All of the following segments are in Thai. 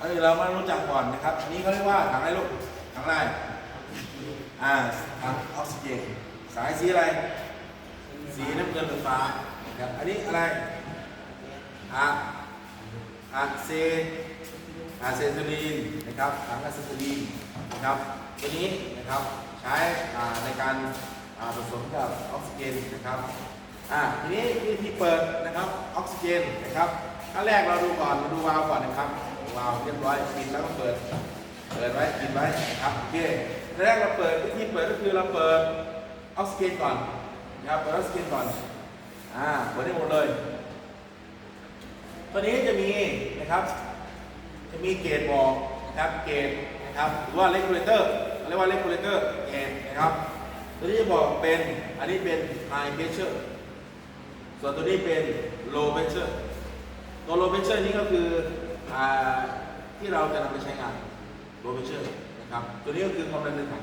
อันนี้เรามารู้จักก่อนนะครับ อันนี้เขาเรียกว่าถังอะไรลูกถังอะไรอ่าถังออกซิเจนสายสีอะไร สีน้ำเงินหรือฟ้าครับอันนี้อะไรอะอะเซอะเซทูลีนนะครับถังอะเซทูลีนนะครับตัวนี้นะครับใช้ในการผสมกับออกซิเจนนะครับอ่าทีนี้วิธีเปิดนะครับออกซิเจนนะครับขั้นแรกเราดูก่อนเราดูวาล์วก่อนนะครับ วาล์วเรียบร้อยปิดแล้วก็เปิด เปิดไว้ปิดไว้ครับโอเคแรกเราเปิดวิธีเปิดก็คือเราเปิดออกซิเจนก่อนนะครับเปิดออกซิเจนก่อนอ่าเปิดได้หมดเลย ตัวนี้จะมีนะครับ จะมีเกจบอกนะครับเกจนะครับหรือว่า regulator เรียกว่า regulator เกจนะครับ ตัวนี้จะบอกเป็นอันนี้เป็น high pressure ส่วนตัวนี้เป็น low pressure ตัว low pressure นี้ก็คือ ที่เราจะนำไปใช้งาน low pressure นะครับ ตัวนี้ก็คือความดันในถัง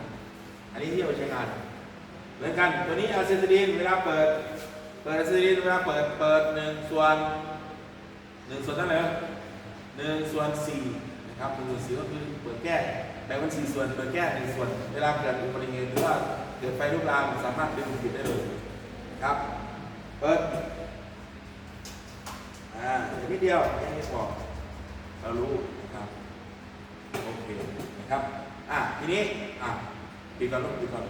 อันนี้ที่เราไปใช้งานเหมือนกัน ตัวนี้อะเซทิลีนเวลาเปิด เปิดอะเซทิลีนเวลาเปิด เปิดหนึ่งส่วนหนึ่งส่วนเท่าไหร่หนึ่งส่วนสี่นะครับหนึ่งส่วนสี่ก็คือเปิดแก้แบ่งเป็นสี่ส่วน เปิดแก้หนึ่งส่วน เวลาเกิดอุบัติเหตุหรือว่าเกิดไฟลุกลามสามารถดึงปิดได้เลยครับ เปิด อ่าเดี๋ยวนิดเดียวแค่นี้พอ เรารู้นะครับโอเคนะครับอะทีนี้อะปิดก่อนลูกปิดก่อน